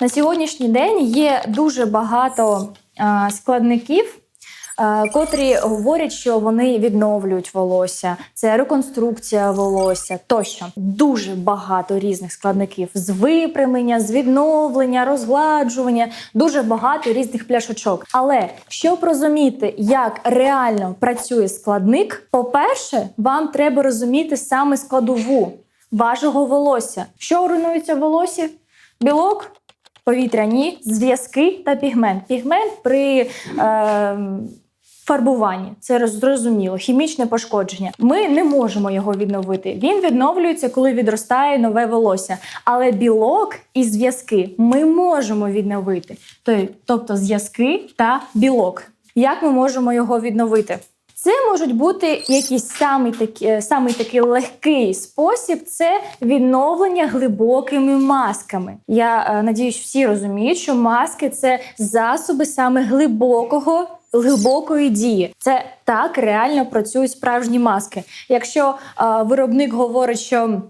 На сьогоднішній день є дуже багато складників. е, Котрі говорять, що вони відновлюють волосся, це реконструкція волосся тощо. Дуже багато різних складників з випрямлення, з відновлення, розгладжування, дуже багато різних пляшочок. Але щоб розуміти, як реально працює складник, по-перше, вам треба розуміти саме складову вашого волосся. Що руйнується в волосі? Білок, повітряні зв'язки та пігмент. Пігмент при е, фарбуванні це зрозуміло, хімічне пошкодження. Ми не можемо його відновити. Він відновлюється, коли відростає нове волосся. Але білок і зв'язки ми можемо відновити. Тобто зв'язки та білок. Як ми можемо його відновити? Це можуть бути якийсь самий такий, самий такий легкий спосіб це відновлення глибокими масками. Я е, надіюсь, всі розуміють, що маски це засоби саме глибокого. Глибокої дії це так реально працюють справжні маски. Якщо е, виробник говорить, що е,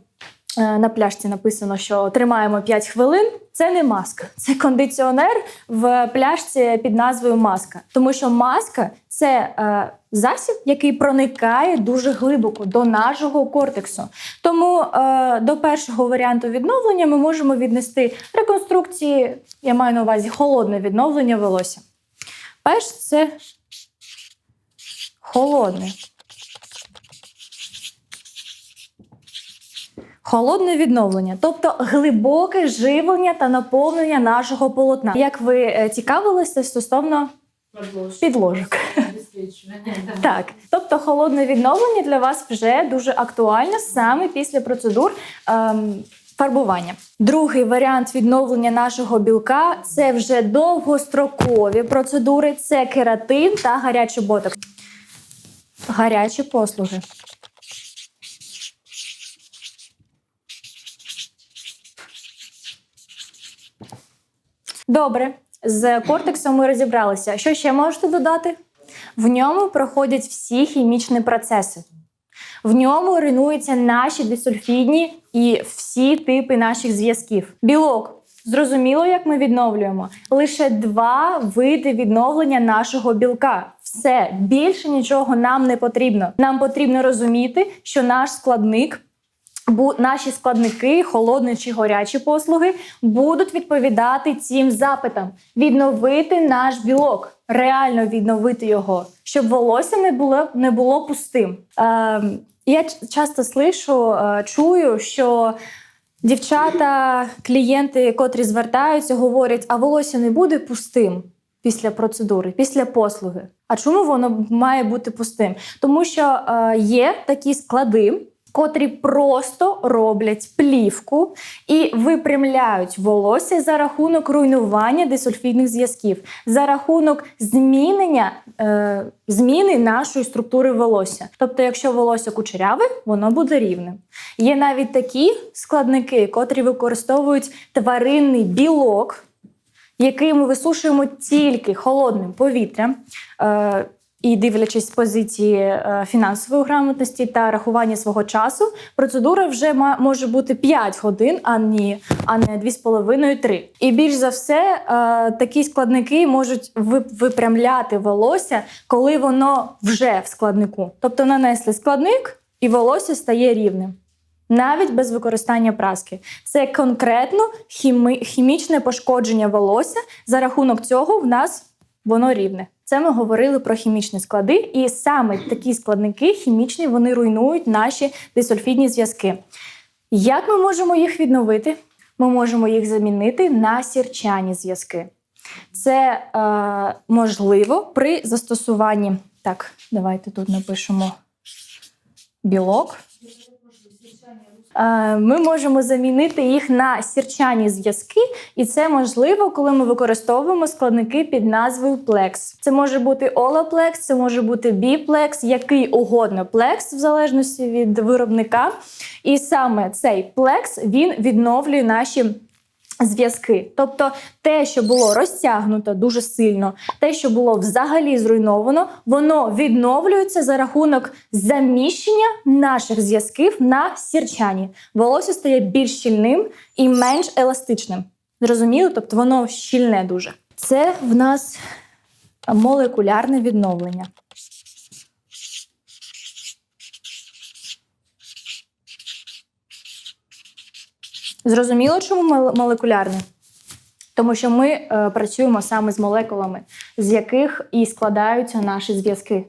на пляшці написано, що тримаємо 5 хвилин. Це не маска, це кондиціонер в пляшці під назвою маска. Тому що маска це е, засіб, який проникає дуже глибоко до нашого кортексу. Тому е, до першого варіанту відновлення ми можемо віднести реконструкції, я маю на увазі холодне відновлення волосся. Перш це холодне. Холодне відновлення, тобто глибоке живлення та наповнення нашого полотна. Як ви е, цікавилися стосовно підложок? Так, тобто холодне відновлення для вас вже дуже актуально саме після процедур. Ем, Фарбування. Другий варіант відновлення нашого білка це вже довгострокові процедури, це кератин та гарячий ботокс. Гарячі послуги. Добре, з кортексом ми розібралися. Що ще можете додати? В ньому проходять всі хімічні процеси. В ньому руйнуються наші дисульфідні і всі типи наших зв'язків. Білок. Зрозуміло, як ми відновлюємо. Лише два види відновлення нашого білка. Все більше нічого нам не потрібно. Нам потрібно розуміти, що наш складник наші складники, холодні чи гарячі послуги, будуть відповідати цим запитам, відновити наш білок, реально відновити його, щоб волосся не було, не було пустим. Ем, я часто слышу, е, чую, що дівчата, клієнти, котрі звертаються, говорять, а волосся не буде пустим. Після процедури, після послуги. А чому воно має бути пустим? Тому що е, є такі склади, котрі просто роблять плівку і випрямляють волосся за рахунок руйнування дисульфідних зв'язків, за рахунок змінення е, зміни нашої структури волосся. Тобто, якщо волосся кучеряве, воно буде рівним. Є навіть такі складники, котрі використовують тваринний білок, який ми висушуємо тільки холодним повітрям. І дивлячись позиції е, фінансової грамотності та рахування свого часу, процедура вже може бути 5 годин, а не, а не 2,5-3. І більш за все, е, такі складники можуть випрямляти волосся, коли воно вже в складнику. Тобто нанесли складник, і волосся стає рівним. Навіть без використання праски. Це конкретно хімічне пошкодження волосся. За рахунок цього в нас воно рівне. Це ми говорили про хімічні склади, і саме такі складники хімічні вони руйнують наші дисульфідні зв'язки. Як ми можемо їх відновити? Ми можемо їх замінити на сірчані зв'язки. Це е, можливо при застосуванні. Так, давайте тут напишемо білок. Е, Ми можемо замінити їх на сірчані зв'язки, і це можливо, коли ми використовуємо складники під назвою плекс. Це може бути олаплекс, це може бути біплекс, який угодно плекс, в залежності від виробника. І саме цей плекс він відновлює наші зв'язки. Тобто те, що було розтягнуто дуже сильно, те, що було взагалі зруйновано, воно відновлюється за рахунок заміщення наших зв'язків на сірчані. Волосся стає більш щільним і менш еластичним. Зрозуміло? Тобто воно щільне дуже. Це в нас молекулярне відновлення. Зрозуміло, чому мол- молекулярне? Тому що ми е, працюємо саме з молекулами, з яких і складаються наші зв'язки.